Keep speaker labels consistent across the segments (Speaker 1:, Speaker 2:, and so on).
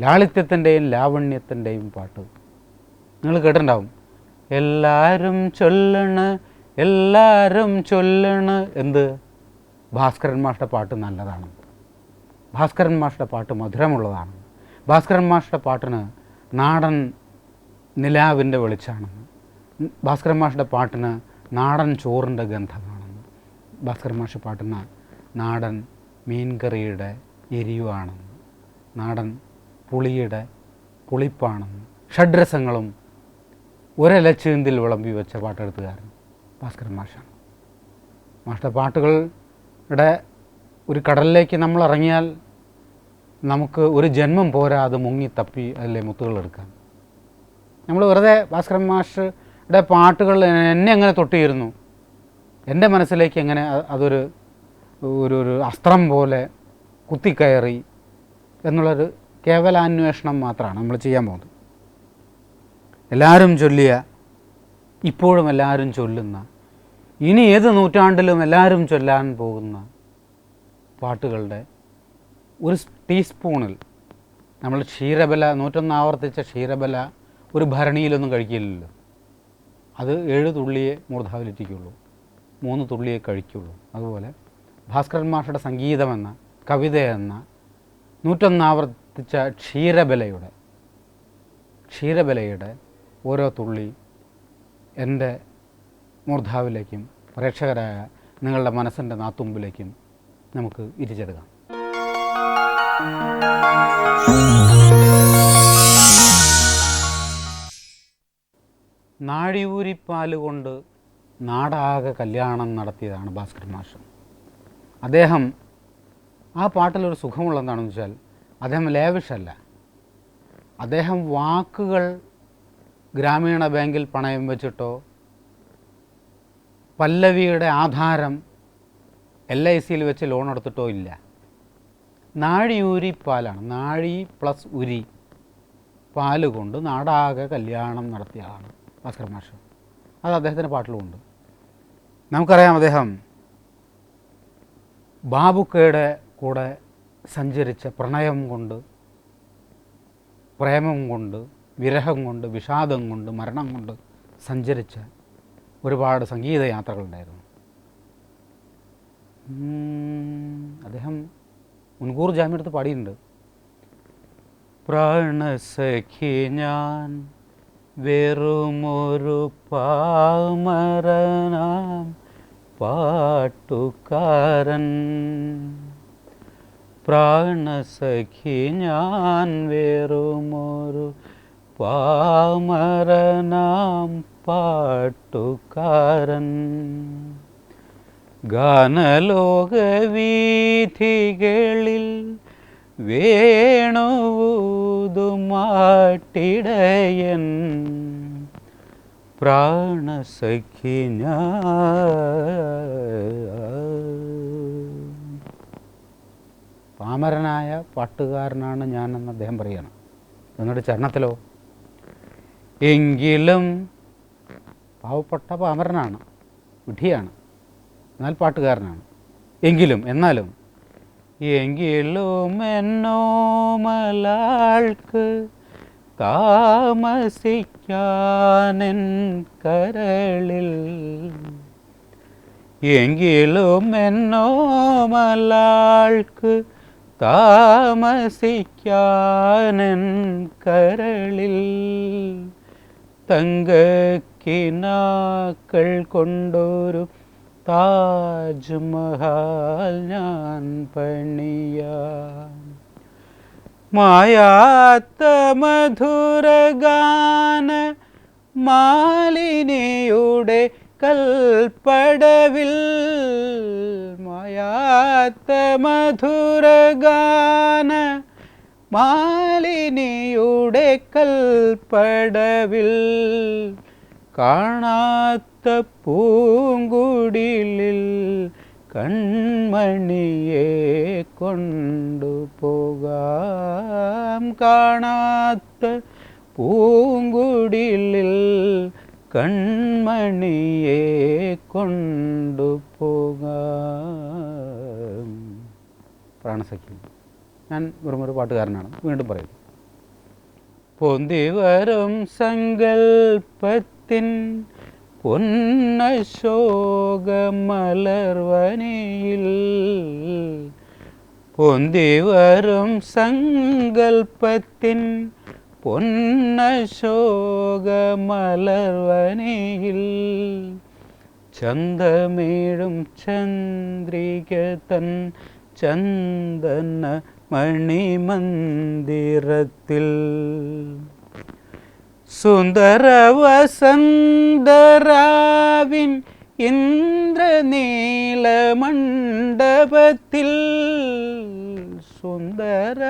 Speaker 1: ലാളിത്യത്തിന്റെയും ലാവണ്യത്തിന്റെയും പാട്ട്. നിങ്ങൾ കേട്ടിട്ടുണ്ടാവും. എല്ലാവരും ചൊല്ലണ് എല്ലാവരും ചൊല്ലണ്. എന്ത്? ഭാസ്കരൻ മാഷ്ട പാട്ട് നല്ലതാണ്. ഭാസ്കരൻ മാഷ്ട പാട്ട് മധുരമുള്ളതാണ്. ഭാസ്കരൻ മാഷ്ട പാട്ടിന് നാടൻ നിലാവിന്റെ വെളിച്ചാണെന്ന് ഭാസ്കരൻ മാഷ്ട പാട്ടിന് നാടൻ ചോറിന്റെ ഗന്ധമാണെന്ന് ഭാസ്കരൻ മാഷ്ട പാട്ടിന് നാടൻ മീൻകറിയുടെ എരിവാണെന്ന് നാടൻ പുളിയുടെ പുളിപ്പാണെന്ന്. ഷഡ്രസങ്ങളും ഒരലച്ചീന്തിൽ വിളമ്പി വെച്ച പാട്ടെഴുത്തുകാരൻ ഭാസ്കരൻ മാഷാണ്. മാഷ്ട പാട്ടുകളുടെ ഒരു കടലിലേക്ക് നമ്മൾ ഇറങ്ങിയാൽ നമുക്ക് ഒരു ജന്മം പോരാ അത് മുങ്ങി തപ്പി അതിലെ മുത്തുകൾ എടുക്കാൻ. നമ്മൾ വെറുതെ ഭാസ്കരൻ മാഷയുടെ പാട്ടുകൾ എന്നെ എങ്ങനെ തൊട്ടിയിരുന്നു? എന്റെ മനസ്സിലേക്ക് എങ്ങനെ അതൊരു ഒരു ഒരു അസ്ത്രം പോലെ കുത്തിക്കയറി എന്നുള്ളൊരു കേവലാന്വേഷണം മാത്രമാണ് നമ്മൾ ചെയ്യാൻ പോകുന്നത്. എല്ലാവരും ചൊല്ലിയ ഇപ്പോഴും എല്ലാവരും ചൊല്ലുന്ന ഇനി ഏത് നൂറ്റാണ്ടിലും എല്ലാവരും ചൊല്ലാൻ പോകുന്ന പാട്ടുകളുടെ ഒരു ടീസ്പൂണിൽ നമ്മൾ ക്ഷീരബല നൂറ്റൊന്ന് ആവർത്തിച്ച ക്ഷീരബല ഒരു ഭരണിയിലൊന്നും കഴിക്കില്ലല്ലോ. അത് ഏഴ് തുള്ളിയെ മൂർധാവിലിരിക്കുള്ളൂ മൂന്ന് തുള്ളിയെ കഴിക്കുള്ളൂ. അതുപോലെ ഭാസ്കരൻ മാഷയുടെ സംഗീതമെന്ന കവിതയെന്ന നൂറ്റൊന്നാവർത്തിച്ച ക്ഷീരബലയുടെ ക്ഷീരബലയുടെ ഓരോ തുള്ളി എന്റെ മൂർധാവിലേക്കും പ്രേക്ഷകരായ നിങ്ങളുടെ മനസ്സിന്റെ നാത്തുമ്പിലേക്കും നമുക്ക് ഇരിച്ചെടുക്കാം. നാഴിയൂരിപ്പാൽ കൊണ്ട് നാടാകെ കല്യാണം നടത്തിയതാണ് ഭാസ്കർ മാഷ്. അദ്ദേഹം ആ പാട്ടിലൊരു സുഖമുള്ള എന്താണെന്ന് വെച്ചാൽ അദ്ദേഹം ലേവിഷല്ല. അദ്ദേഹം വാക്കുകൾ ഗ്രാമീണ ബാങ്കിൽ പണയം വെച്ചിട്ടോ പല്ലവിയുടെ ആധാരം എൽ ഐ സിയിൽ വെച്ച് ലോൺ എടുത്തിട്ടോ ഇല്ല. നാഴിയൂരി പാലാണ് നാഴി പ്ലസ് ഉരി പാൽ കൊണ്ട് നാടാകെ കല്യാണം നടത്തിയ ആളാണ് ഭാസ്കർ മാഷ്. അത് അദ്ദേഹത്തിന്റെ പാട്ടിലുമുണ്ട്. നമുക്കറിയാം അദ്ദേഹം ബാബുക്കയുടെ കൂടെ സഞ്ചരിച്ച പ്രണയം കൊണ്ട് പ്രേമം കൊണ്ട് വിരഹം കൊണ്ട് വിഷാദം കൊണ്ട് മരണം കൊണ്ട് സഞ്ചരിച്ച ഒരുപാട് സംഗീത യാത്രകളുണ്ടായിരുന്നു. അദ്ദേഹം മുൻകൂർ ജാമ്യം എടുത്ത് പാടിയിട്ടുണ്ട്. വെറുമൊരു പാമരനാം പാട്ടുകാരൻ. പ്രാണസഖി ഞാൻ വേറുമൊരു പാമരനാം പാട്ടുകാരൻ. ഗാനലോകവീഥികളിൽ വേണുവൂതുമാട്ടിടയൻ. പ്രാണസഖി പാമരനായ പാട്ടുകാരനാണ് ഞാനെന്ന് അദ്ദേഹം പറയുകയാണ് എന്നിട്ട് ചരണത്തിലോ എങ്കിലും പാവപ്പെട്ട പാമരനാണ് വിഡ്ഢിയാണ് എന്നാൽ പാട്ടുകാരനാണ്. എങ്കിലും എന്നാലും എങ്കിലും എന്നോ മലാൾക്ക് താമസിക്കാനിൻ കരളിൽ. എങ്കിലും എന്നോ മലാൾക്ക് താമസിക്കാനെൻ കരളിൽ തങ്കക്കിനാക്കൾ കൊണ്ടൊരു താജ്മഹൽ ഞാൻ പണിയാം. മായാത്ത മധുരഗാന മാലിനിയുടെ കൽപ്പടവിൽ മായാത്ത മധുരഗാന മാലിനിയുടെ കൽപ്പടവിൽ കാണാത്ത പൂങ്കുടിലിൽ കൺമണിയെ കൊണ്ടുപോകാം കാണാത്ത പൂങ്കുടിലിൽ കൺമണിയെ കൊണ്ടുപോക. പ്രാണസഖ്യം ഞാൻ മുറുമുറു പാട്ടുകാരനാണ്. വീണ്ടും പറയുന്നു പൊന്തി വരും സങ്കൽപ്പത്തിൻ പൊന്നശോകമലർവനയിൽ പൊന്തി വരും സങ്കൽപ്പത്തിൻ പൊന്നശോകമലർവനയിൽ ചന്തമേഴും ചന്ദ്രിക തൻ ചന്ദന മണിമന്ദിരത്തിൽ. സുന്ദര വസന്തരാവിൻ ഇന്ദ്രനീല മണ്ഡപത്തിൽ സുന്ദര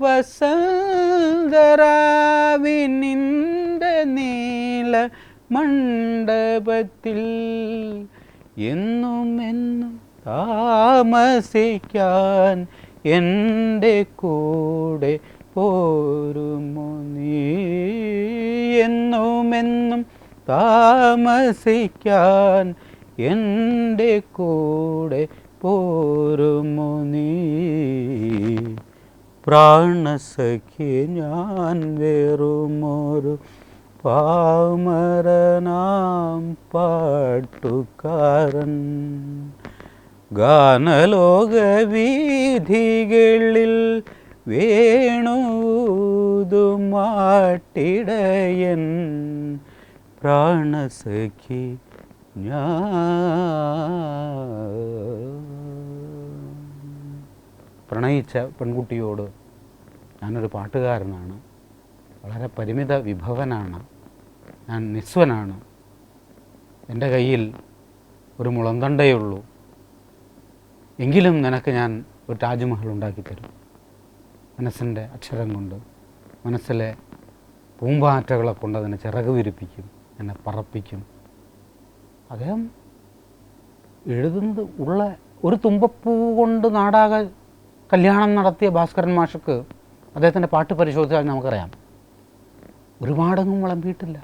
Speaker 1: വസന്തരാവിൻ നീല മണ്ഡപത്തിൽ എന്നും എന്നും താമസിക്കാൻ എന്റെ കൂടെ പോരുമോ നീ? എന്നുമെന്നും താമസിക്കാൻ എന്റെ കൂടെ പോരുമോ നീ? പ്രാണസഖി ഞാൻ വെറുമൊരു പാമരനാം പാട്ടുകാരൻ. ഗാനലോക വേണുതു മാട്ടിടയൻ. പ്രാണസഖി ഞാൻ പ്രണയിച്ച പെൺകുട്ടിയോട് ഞാനൊരു പാട്ടുകാരനാണ്. വളരെ പരിമിത വിഭവനാണ്. ഞാൻ നിസ്വനാണ്. എന്റെ കയ്യിൽ ഒരു മുളന്തണ്ടയേ ഉള്ളൂ. എങ്കിലും നിനക്ക് ഞാൻ ഒരു താജ്മഹൽ ഉണ്ടാക്കിത്തരും മനസ്സിന്റെ അക്ഷരം കൊണ്ട് മനസ്സിലെ പൂമ്പാറ്റകളെ കൊണ്ട് അതിനെ ചിറക് വിരിപ്പിക്കും എന്നെ പറപ്പിക്കും. അദ്ദേഹം എഴുതുന്നത് ഉള്ള ഒരു തുമ്പപ്പൂ കൊണ്ട് നാടാകെ കല്യാണം നടത്തിയ ഭാസ്കരൻ മാഷക്ക് അദ്ദേഹത്തിന്റെ പാട്ട് പരിശോധിച്ചാൽ നമുക്കറിയാം. ഒരുപാടൊന്നും വിളമ്പിയിട്ടില്ല.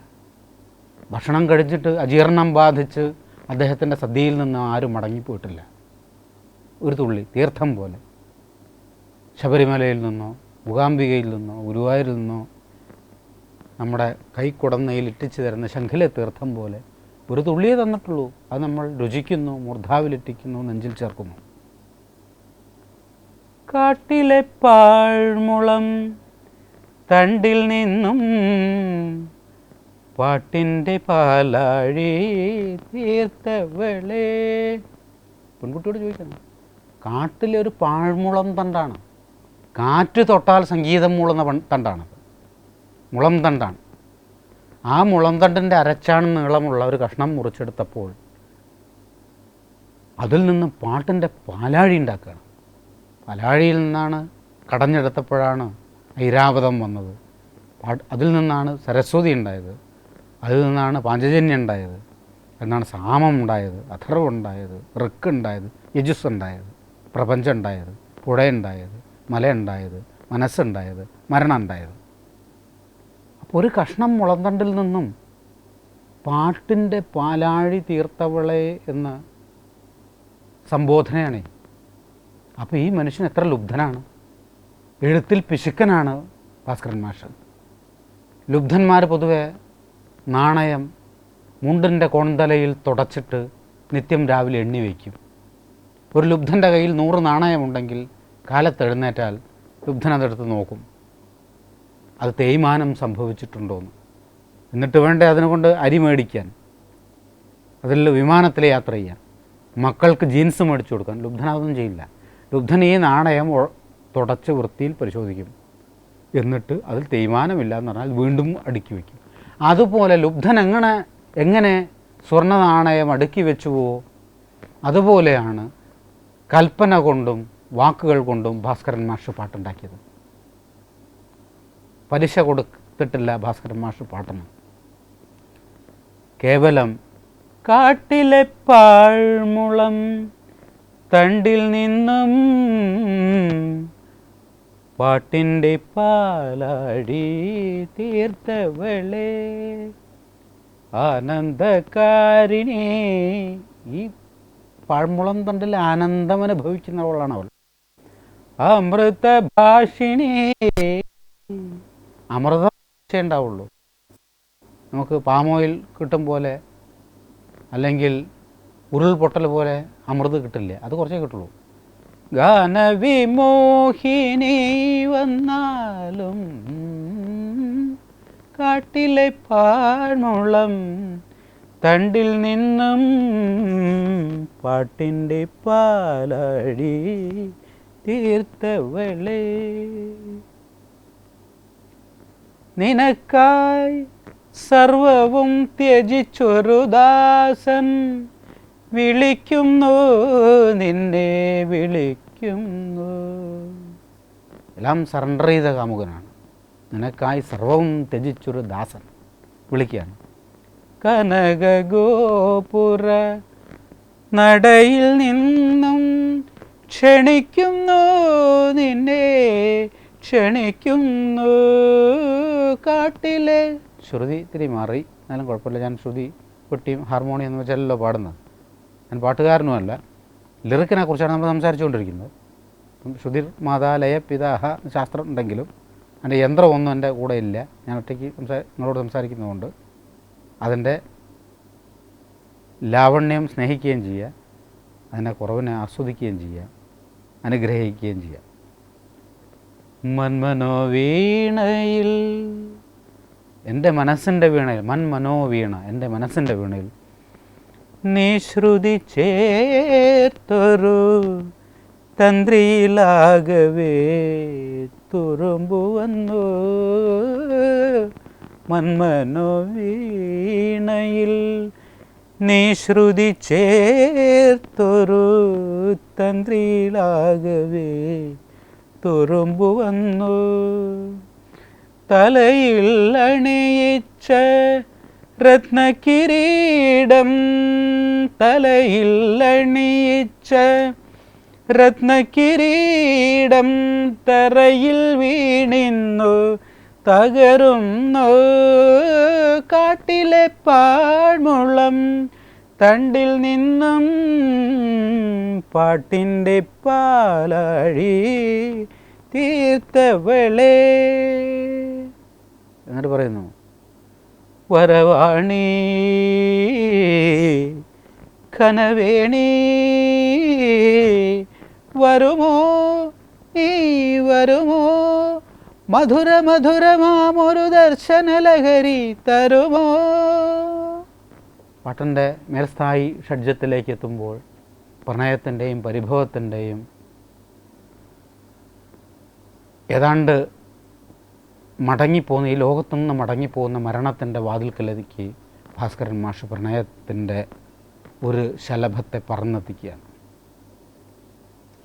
Speaker 1: ഭക്ഷണം കഴിച്ചിട്ട് അജീർണം ബാധിച്ച് അദ്ദേഹത്തിന്റെ സദ്യയിൽ നിന്ന് ആരും മടങ്ങിപ്പോയിട്ടില്ല. ഒരു തുള്ളി തീർത്ഥം പോലെ. ശബരിമലയിൽ നിന്നോ മൂകാംബികയിൽ നിന്നോ ഗുരുവായൂരിൽ നിന്നോ നമ്മുടെ കൈക്കുടന്നയിൽ ഇട്ടിച്ചു തരുന്ന ശംഖിലെ തീർത്ഥം പോലെ ഒരു തുള്ളിയേ തന്നിട്ടുള്ളൂ. അത് നമ്മൾ രുചിക്കുന്നു മൂർധാവിലിട്ടിക്കുന്നു നെഞ്ചിൽ ചേർക്കുന്നു. കാട്ടിലെ പാഴ്മുളം തണ്ടിൽ നിന്നും പാട്ടിന്റെ പാലാഴി തീർത്തവളേ. പെൺകുട്ടിയോട് ചോദിക്കുന്നു കാട്ടിലെ ഒരു പാഴ്മുളം തണ്ടാണ്. കാറ്റ് തൊട്ടാൽ സംഗീതം മൂളുന്ന തണ്ടാണത് മുളം തണ്ടാണ്. ആ മുളം തണ്ടിന്റെ അരച്ചാണ് നീളമുള്ള ഒരു കഷ്ണം മുറിച്ചെടുത്തപ്പോൾ അതിൽ നിന്ന് പാട്ടിന്റെ പാലാഴി ഉണ്ടാക്കുകയാണ്. പാലാഴിയിൽ നിന്നാണ് കടഞ്ഞെടുത്തപ്പോഴാണ് ഐരാവതം വന്നത്. അതിൽ നിന്നാണ് സരസ്വതി ഉണ്ടായത്. അതിൽ നിന്നാണ് പാഞ്ചജന്യം ഉണ്ടായത്. എന്നാണ് സാമം ഉണ്ടായത് അഥർവം ഉണ്ടായത് ഋക്ക് ഉണ്ടായത് യജുസ് ഉണ്ടായത് പ്രപഞ്ചം ഉണ്ടായത് പുഴ ഉണ്ടായത് മല ഉണ്ടായത് മനസ്സുണ്ടായത് മരണം ഉണ്ടായത്. അപ്പോൾ ഒരു കഷ്ണം മുളന്തണ്ടിൽ നിന്നും പാട്ടിന്റെ പാലാഴി തീർത്തവളെ എന്ന സംബോധനയാണ് അപ്പോൾ ഈ മനുഷ്യൻ എത്ര ലുബ്ധനാണ്? എഴുത്തിൽ പിശുക്കനാണ് ഭാസ്കരൻ മാഷ്. ലുബ്ധന്മാർ പൊതുവെ നാണയം മുണ്ടിന്റെ കൊണ്ടലയിൽ തുടച്ചിട്ട് നിത്യം രാവിലെ എണ്ണി വയ്ക്കും. ഒരു ലുബ്ധന്റെ കയ്യിൽ നൂറ് നാണയമുണ്ടെങ്കിൽ കാലത്ത് എഴുന്നേറ്റാൽ ലുബ്ധൻ അതെടുത്ത് നോക്കും. അത് തേയ്മാനം സംഭവിച്ചിട്ടുണ്ടോയെന്ന് എന്നിട്ട് വേണ്ടേ അതിനെക്കൊണ്ട് അരി മേടിക്കാൻ? അതിൽ വിമാനത്തിൽ യാത്ര ചെയ്യാൻ. മക്കൾക്ക് ജീൻസ് മേടിച്ചു കൊടുക്കാൻ. ലുബ്ധൻ അതൊന്നും ചെയ്യില്ല. ലുബ്ധൻ ഈ നാണയം തുടച്ച് വൃത്തിയിൽ പരിശോധിക്കും. എന്നിട്ട് അതിൽ തേയ്മാനമില്ല എന്ന് പറഞ്ഞാൽ വീണ്ടും അടുക്കി വയ്ക്കും. അതുപോലെ ലുബ്ധൻ എങ്ങനെ എങ്ങനെ സ്വർണ നാണയം അടുക്കി വെച്ചുവോ അതുപോലെയാണ് കൽപ്പന കൊണ്ടും വാക്കുകൾ കൊണ്ടും ഭാസ്കരൻ മാഷ് പാട്ടുണ്ടാക്കിയത്. പലിശ കൊടുത്തിട്ടില്ല ഭാസ്കരൻ മാഷ് പാട്ടിന് കേവലം കാട്ടിലെ പാഴ്മുളം തണ്ടിൽ നിന്നും പാട്ടിന്റെ പാലാടി തീർത്തവളെ. ആനന്ദകാരിണി. ഈ പഴമുളം തണ്ടിൽ ആനന്ദം അനുഭവിക്കുന്നവളാണ് അവൾ. അമൃത ഭാഷിണി അമൃത ഉണ്ടാവുള്ളൂ. നമുക്ക് പാമോയിൽ കിട്ടും പോലെ അല്ലെങ്കിൽ ഉരുൾപൊട്ടൽ പോലെ അമൃത് കിട്ടില്ല? അത് കുറച്ചേ കിട്ടുള്ളൂ. ഗാനവിമോഹിനി വന്നാലും കാട്ടിലെ പാഴ്മുളം തണ്ടിൽ നിന്നും പാട്ടിന്റെ പാലഴി തീർത്തവളെ നിനക്കായി സർവവും ത്യജിച്ചൊരു ദാസൻ വിളിക്കുന്നു നിന്നെ വിളിക്കുന്നു. എല്ലാം സറണ്ടർ ചെയ്ത കാമുകനാണ്. നിനക്കായി സർവവും ത്യജിച്ചൊരു ദാസൻ വിളിക്കുകയാണ്. കനകഗോപുര നടയിൽ നിന്നും ക്ഷണിക്കുന്നു നിന്നെ ക്ഷണിക്കുന്നു. കാട്ടിലെ ശ്രുതി ഇത്തിരി മാറി എന്നാലും കുഴപ്പമില്ല. ഞാൻ ശ്രുതി പൊട്ടിയും ഹാർമോണിയം എന്ന് വെച്ചാലല്ലോ പാടുന്നത്. ഞാൻ പാട്ടുകാരനുമല്ല ലിറിക്കിനെ കുറിച്ചാണ് നമ്മൾ സംസാരിച്ചുകൊണ്ടിരിക്കുന്നത്. ശ്രുതിർ മാതാലയ പിതാഹ ശാസ്ത്രം ഉണ്ടെങ്കിലും അതിന്റെ യന്ത്രമൊന്നും എന്റെ കൂടെ ഇല്ല. ഞാൻ ഒറ്റയ്ക്ക് സംസാ നിങ്ങളോട് സംസാരിക്കുന്നതുകൊണ്ട് അതിന്റെ ലാവണ്യം സ്നേഹിക്കുകയും ചെയ്യുക അതിന്റെ കുറവിനെ ആസ്വദിക്കുകയും ചെയ്യുക അനുഗ്രഹിക്കുകയും ചെയ്യുക. മന്മനോ വീണയിൽ എന്റെ മനസ്സിന്റെ വീണയിൽ മന്മനോ വീണ എന്റെ മനസ്സിന്റെ വീണയിൽ നീ ശ്രുതി ചേർത്തൊരു തന്ത്രിയിലാകവേ തുറുമ്പു വന്നു. മന്മനോ വീണയിൽ നിശ്രുതി ചേർത്തൊരു തന്ത്രിയിലാകവേ തുറുമ്പു വന്നു. തലയിൽ അണിയിച്ച രത്നകിരീടം തലയിൽ അണിയിച്ച രത്നകിരീടം തറയിൽ വീണിന്നു തകരുന്നു കാട്ടിലെ പാഴ്മുളം തണ്ടിൽ നിന്നും പാട്ടിന്റെ പാലാഴി തീർത്തവളേ. എന്നിട്ട് പറയുന്നു വരവാണി കനവേണി. വരുമോ? നീ വരുമോ? മധുര മധുരമാമൊരു ദർശന ലഹരി തരുമോ? പാട്ടിന്റെ മേൽസ്ഥായി ഷഡ്ജത്തിലേക്ക് എത്തുമ്പോൾ പ്രണയത്തിന്റെയും പരിഭവത്തിന്റെയും ഏതാണ്ട് മടങ്ങിപ്പോകുന്ന ഈ ലോകത്തുനിന്ന് മടങ്ങിപ്പോകുന്ന മരണത്തിന്റെ വാതിൽക്കലേക്ക് ഭാസ്കരൻ മാഷ് പ്രണയത്തിന്റെ ഒരു ശലഭത്തെ പറന്നെത്തിക്കുകയാണ്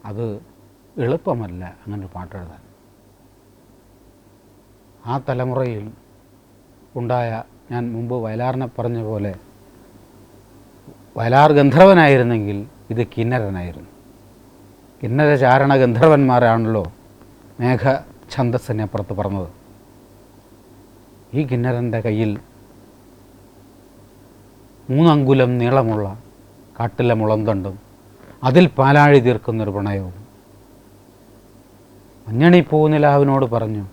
Speaker 1: അത് എളുപ്പമല്ല അങ്ങനെ ഒരു പാട്ടെഴുതാൻ ആ തലമുറയിൽ ഉണ്ടായ ഞാൻ മുമ്പ് വയലാറിനെ പറഞ്ഞ പോലെ വയലാർ ഗന്ധർവനായിരുന്നെങ്കിൽ ഇത് കിന്നരനായിരുന്നു. കിന്നര ചാരണ ഗന്ധർവന്മാരാണല്ലോ മേഘ ഛന്ദസ്സിനെ പുറത്ത് പറഞ്ഞത്. ഈ കിന്നരന്റെ കയ്യിൽ മൂന്നങ്കുലം നീളമുള്ള കാട്ടിലെ മുളന്തണ്ടും അതിൽ പാലാഴി തീർക്കുന്നൊരു പ്രണയവും. മഞ്ഞണി പൂനിലാവിനോട് പറഞ്ഞു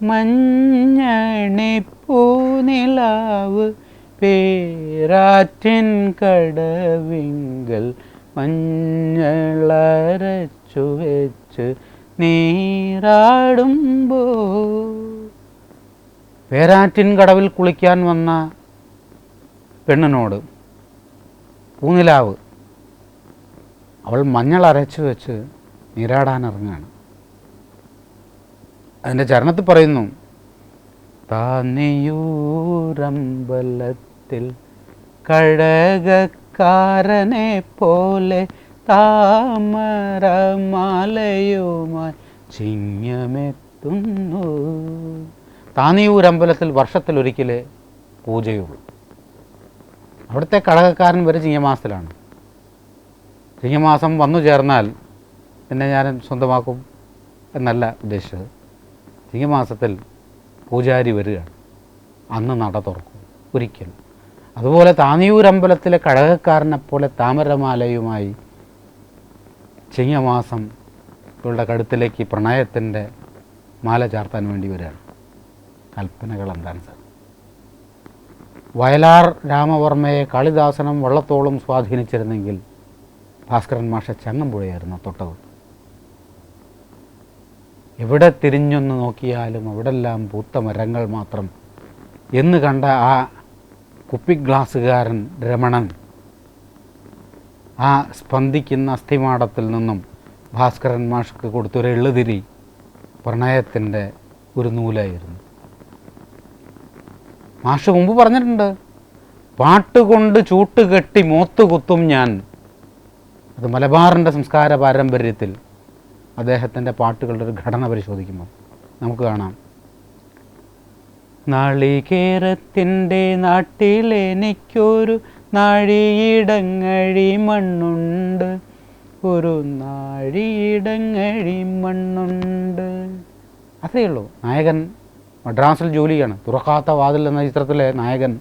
Speaker 1: മഞ്ഞണി പൂനിലാവ് പേരാറ്റിൻ കടവിങ്കൽ മഞ്ഞളരച്ചു വെച്ച് നീരാടുമ്പോ പേരാറ്റിൻ കടവിൽ കുളിക്കാൻ വന്ന പെണ്ണിനോട് പൂനിലാവ് അവൾ മഞ്ഞൾ അരച്ചു വെച്ച് നീരാടാൻ ഇറങ്ങുകയാണ് അതിന്റെ ചരണത്തിൽ പറയുന്നു താന്നിയൂരമ്പലത്തിൽ കഴകക്കാരനെ പോലെ താമരമാലയുമായി ചിങ്ങമെത്തുന്നു. താന്നിയൂരമ്പലത്തിൽ വർഷത്തിലൊരിക്കലേ പൂജയുള്ളൂ. അവിടുത്തെ കടകക്കാരൻ വരെ ചിങ്ങമാസത്തിലാണ്. ചിങ്ങമാസം വന്നു ചേർന്നാൽ പിന്നെ ഞാൻ സ്വന്തമാക്കും എന്നല്ല ഉദ്ദേശിച്ചത്. ചിങ്ങമാസത്തിൽ പൂജാരി വരികയാണ്. അന്ന് നട തുറക്കും ഒരിക്കൽ. അതുപോലെ താന്നിയൂരമ്പലത്തിലെ കടകക്കാരനെ പോലെ താമരമാലയുമായി ചിങ്ങമാസം ഇവളുടെ കഴുത്തിലേക്ക് പ്രണയത്തിന്റെ മാല ചാർത്താൻ വേണ്ടി വരികയാണ്. കൽപ്പനകൾ എന്താണ് സാർ വയലാർ രാമവർമ്മയെ കാളിദാസനും വള്ളത്തോളും സ്വാധീനിച്ചിരുന്നെങ്കിൽ ഭാസ്കരൻ മാഷ ചങ്ങമ്പുഴയായിരുന്നു തൊട്ടത്. എവിടെ തിരിഞ്ഞൊന്ന് നോക്കിയാലും അവിടെല്ലാം പൂത്ത മരങ്ങൾ മാത്രം. എന്ന് കണ്ട ആ കുപ്പി ഗ്ലാസ്സുകാരൻ രമണൻ ആ സ്പന്ദിക്കുന്ന അസ്ഥിമാടത്തിൽ നിന്നും ഭാസ്കരൻ മാഷക്ക് കൊടുത്തൊരു എള്ളുതിരി പ്രണയത്തിന്റെ ഒരു നൂലായിരുന്നു. മാഷ് മുമ്പ് പറഞ്ഞിട്ടുണ്ട്. പാട്ടുകൊണ്ട് ചൂട്ടുകെട്ടി മോത്ത് കുത്തും ഞാൻ. അത് മലബാറിന്റെ സംസ്കാര പാരമ്പര്യത്തിൽ അദ്ദേഹത്തിന്റെ പാട്ടുകളുടെ ഒരു ഘടന പരിശോധിക്കുമ്പോൾ നമുക്ക് കാണാം. നാളികേരത്തിന്റെ നാട്ടിലെനിക്കൊരു നാഴിയിടങ്ങഴി മണ്ണുണ്ട്. ഒരു നാഴിയിടങ്ങഴി മണ്ണുണ്ട്. അത്രയേ ഉള്ളൂ. നായകൻ മദ്രാസിൽ ജോലിയാണ്. തുറക്കാത്ത വാതിൽ എന്ന ചിത്രത്തിലെ നായകൻ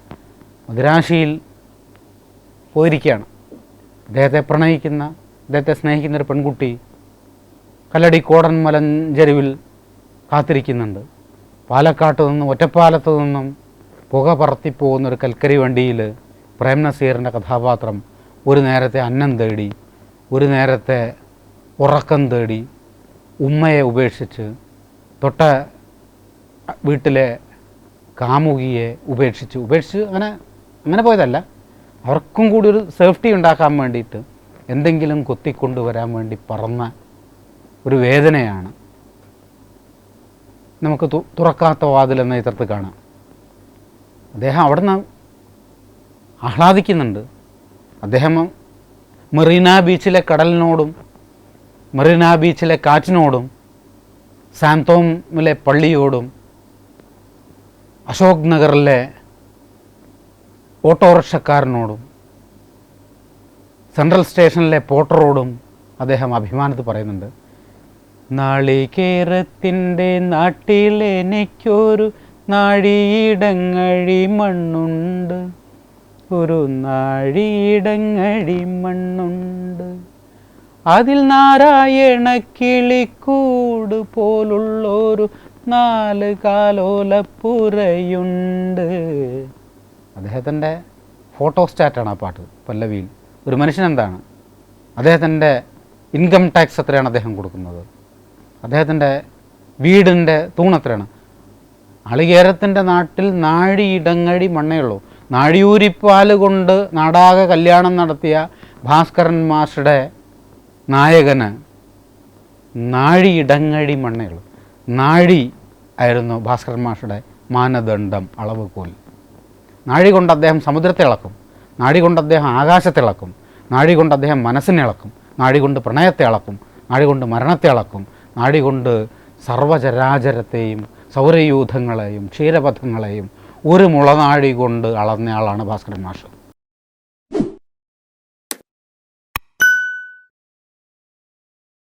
Speaker 1: മദ്രാശിയിൽ പോയിരിക്കുകയാണ്. അദ്ദേഹത്തെ പ്രണയിക്കുന്ന അദ്ദേഹത്തെ സ്നേഹിക്കുന്ന ഒരു പെൺകുട്ടി കല്ലടി കോടൻ മലഞ്ചെരുവിൽ കാത്തിരിക്കുന്നുണ്ട്. പാലക്കാട്ട് നിന്നും ഒറ്റപ്പാലത്ത് നിന്നും പുക പറത്തിപ്പോകുന്ന ഒരു കൽക്കരി വണ്ടിയിൽ പ്രേം നസീറിന്റെ കഥാപാത്രം ഒരു നേരത്തെ അന്നം തേടി ഒരു നേരത്തെ ഉറക്കം തേടി ഉമ്മയെ ഉപേക്ഷിച്ച് തൊട്ട വീട്ടിലെ കാമുകിയെ ഉപേക്ഷിച്ച് ഉപേക്ഷിച്ച് അങ്ങനെ അങ്ങനെ പോയതല്ല. അവർക്കും കൂടി ഒരു സേഫ്റ്റി ഉണ്ടാക്കാൻ വേണ്ടിയിട്ട് എന്തെങ്കിലും കൊത്തിക്കൊണ്ടുവരാൻ വേണ്ടി പറന്ന ഒരു വേദനയാണ്. നമുക്ക് തുറക്കാത്ത വാതിൽ എന്ന ചിത്രത്തിൽ കാണാം. അദ്ദേഹം അവിടെ നിന്ന് ആഹ്ലാദിക്കുന്നുണ്ട്. അദ്ദേഹം മെറീന ബീച്ചിലെ കടലിനോടും മെറീന ബീച്ചിലെ കാറ്റിനോടും സാന്തോമിലെ പള്ളിയോടും അശോക് നഗറിലെ ഓട്ടോറിക്ഷക്കാരനോടും സെൻട്രൽ സ്റ്റേഷനിലെ പോട്ടറോടും അദ്ദേഹം അഭിമാനത്തിൽ പറയുന്നുണ്ട് നാളികേരത്തിന്റെ നാട്ടിലെനിക്കൊരു നാഴിയിടങ്ങഴി മണ്ണുണ്ട്. ഒരു നാഴിയിടങ്ങഴി മണ്ണുണ്ട്. അതിൽ നാരായണ കിളിക്കൂട് പോലുള്ളൊരു നാല് കാലോലപ്പുരയുണ്ട്. അദ്ദേഹത്തിന്റെ ഫോട്ടോസ്റ്റാറ്റാണ് ആ പാട്ട് പല്ലവിയിൽ. ഒരു മനുഷ്യൻ എന്താണ്? അദ്ദേഹത്തിന്റെ ഇൻകം ടാക്സ് എത്രയാണ് അദ്ദേഹം കൊടുക്കുന്നത്? അദ്ദേഹത്തിന്റെ വീടിന്റെ തൂണ് എത്രയാണ്? അളികേരത്തിന്റെ നാട്ടിൽ നാഴിയിടങ്ങഴി മണ്ണയുള്ളൂ നാഴിയൂരിപ്പാൽ കൊണ്ട് നാടാക കല്യാണം നടത്തിയ ഭാസ്കരൻ മാഷുടെ നായകന് നാഴിയിടങ്ങഴി മണ്ണയുള്ളൂ നാഴി ആയിരുന്നു ഭാസ്കരൻ മാഷയുടെ മാനദണ്ഡം അളവുകോൽ. നാഴി കൊണ്ട് അദ്ദേഹം സമുദ്രത്തെ ഇളക്കും നാഴി കൊണ്ട് അദ്ദേഹം ആകാശത്തെ ഇളക്കും നാഴി കൊണ്ട് അദ്ദേഹം മനസ്സിനെ ഇളക്കും നാഴി കൊണ്ട് പ്രണയത്തെ ഇളക്കും നാഴി കൊണ്ട് മരണത്തെ ഇളക്കും നാഴി കൊണ്ട് സർവചരാചരത്തെയും സൗരയൂഥങ്ങളെയും ക്ഷീരപഥങ്ങളെയും ഒരു മുളനാഴി കൊണ്ട് അളന്നയാളാണ് ഭാസ്കരൻ മാഷ്.